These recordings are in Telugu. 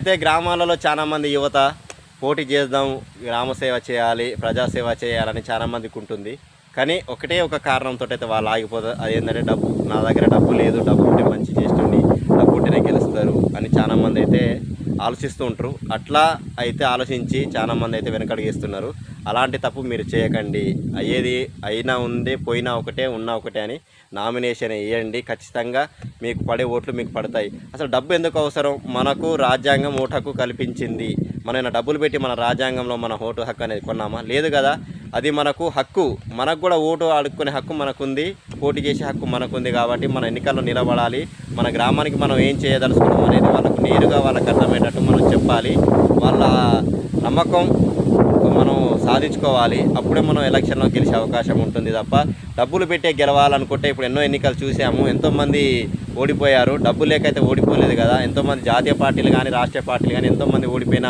అయితే గ్రామాలలో చాలా మంది యువత పోటీ చేద్దాం గ్రామ సేవ చేయాలి ప్రజాసేవ చేయాలని చాలా మందికి ఉంటుంది. కానీ ఒకటే ఒక కారణంతో అయితే వాళ్ళు ఆగిపోతారు. అది ఏంటంటే డబ్బు నా దగ్గర డబ్బు లేదు డబ్బు ఉంటే మంచి చేస్తుంది డబ్బు ఉంటేనే గెలుస్తారు అని చాలామంది అయితే ఆలోచిస్తూ ఉంటారు. అట్లా అయితే ఆలోచించి చాలా మంది అయితే వెనకడిగేస్తున్నారు అలాంటి తప్పు మీరు చేయకండి. అయ్యేది అయినా ఉంది పోయినా ఒకటే ఉన్నా ఒకటే అని నామినేషన్ వేయండి. ఖచ్చితంగా మీకు పడే ఓట్లు మీకు పడతాయి. అసలు డబ్బు ఎందుకు అవసరం? మనకు రాజ్యాంగం ఓటు హక్కు కల్పించింది. మనం డబ్బులు పెట్టి మన రాజ్యాంగంలో మన ఓటు హక్కు అనేది కొన్నామా? లేదు కదా. అది మనకు హక్కు. మనకు కూడా ఓటు అడుక్కునే హక్కు మనకుంది. పోటీ చేసే హక్కు మనకుంది కాబట్టి మన ఎన్నికల్లో నిలబడాలి. మన గ్రామానికి మనం ఏం చేయదలుచుకోవడం అనేది వాళ్ళకు నేరుగా వాళ్ళకి అర్థమయ్యేటట్టు మనం చెప్పాలి. వాళ్ళ నమ్మకం సాధించుకోవాలి. అప్పుడే మనం ఎలక్షన్లో గెలిచే అవకాశం ఉంటుంది తప్ప డబ్బులు పెట్టే గెలవాలనుకుంటే ఇప్పుడు ఎన్నో ఎన్నికలు చూసాము. ఎంతోమంది ఓడిపోయారు. డబ్బు లేకైతే ఓడిపోలేదు కదా. ఎంతోమంది జాతీయ పార్టీలు కానీ రాష్ట్రీయ పార్టీలు కానీ ఎంతోమంది ఓడిపోయిన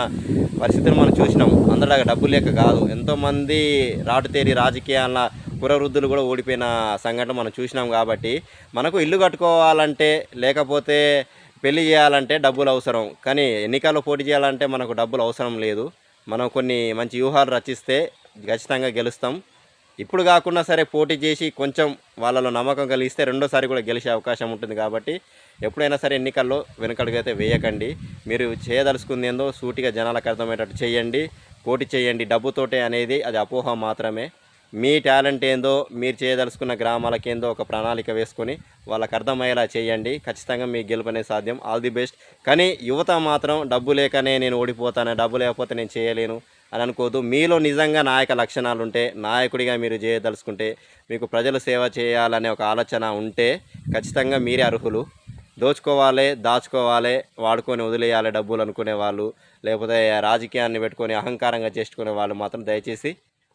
పరిస్థితులు మనం చూసినాం. అందరిలాగా డబ్బు లేక కాదు. ఎంతోమంది రాటుతేరి రాజకీయాల పురవృద్ధులు కూడా ఓడిపోయిన సంఘటన మనం చూసినాం కాబట్టి మనకు ఇల్లు కట్టుకోవాలంటే లేకపోతే పెళ్ళి చేయాలంటే డబ్బులు అవసరం. కానీ ఎన్నికల్లో పోటీ చేయాలంటే మనకు డబ్బులు అవసరం లేదు. మనం కొన్ని మంచి వ్యూహాలు రచిస్తే ఖచ్చితంగా గెలుస్తాం. ఇప్పుడు కాకుండా సరే పోటీ చేసి కొంచెం వాళ్ళలో నమ్మకం కలిగిస్తే రెండోసారి కూడా గెలిచే అవకాశం ఉంటుంది కాబట్టి ఎప్పుడైనా సరే ఎన్నికల్లో వెనుకడుగైతే వేయకండి. మీరు చేయదలుచుకుంది ఏందో సూటిగా జనాలకు అర్థమయ్యేటట్టు చేయండి. పోటీ చేయండి. డబ్బుతోటే అనేది అది అపోహ మాత్రమే. మీ టాలెంట్ ఏందో మీరు చేయదలుచుకున్న గ్రామాలకి ఏందో ఒక ప్రణాళిక వేసుకొని వాళ్ళకి అర్థమయ్యేలా చేయండి. ఖచ్చితంగా మీకు గెలుపనే సాధ్యం. ఆల్ ది బెస్ట్ కానీ యువత మాత్రం డబ్బు లేకనే నేను ఓడిపోతాను డబ్బు లేకపోతే నేను చేయలేను అని అనుకోదు మీలో నిజంగా నాయక లక్షణాలు ఉంటే నాయకుడిగా మీరు చేయదలుచుకుంటే మీకు ప్రజలు సేవ చేయాలనే ఒక ఆలోచన ఉంటే ఖచ్చితంగా మీరే అర్హులు. దోచుకోవాలి దాచుకోవాలి వాడుకొని వదిలేయాలి డబ్బులు అనుకునే వాళ్ళు లేకపోతే రాజకీయాన్ని పెట్టుకొని అహంకారంగా చేసుకునే వాళ్ళు మాత్రం దయచేసి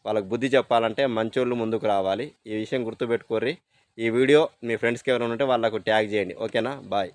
వాళ్ళకి బుద్ధి చెప్పాలంటే మంచోళ్ళు ముందుకు రావాలి. ఈ విషయం గుర్తుపెట్టుకోర్రి. ఈ వీడియో మీ ఫ్రెండ్స్కి ఎవరైనా ఉంటే వాళ్ళకు ట్యాగ్ చేయండి. ఓకేనా? బాయ్.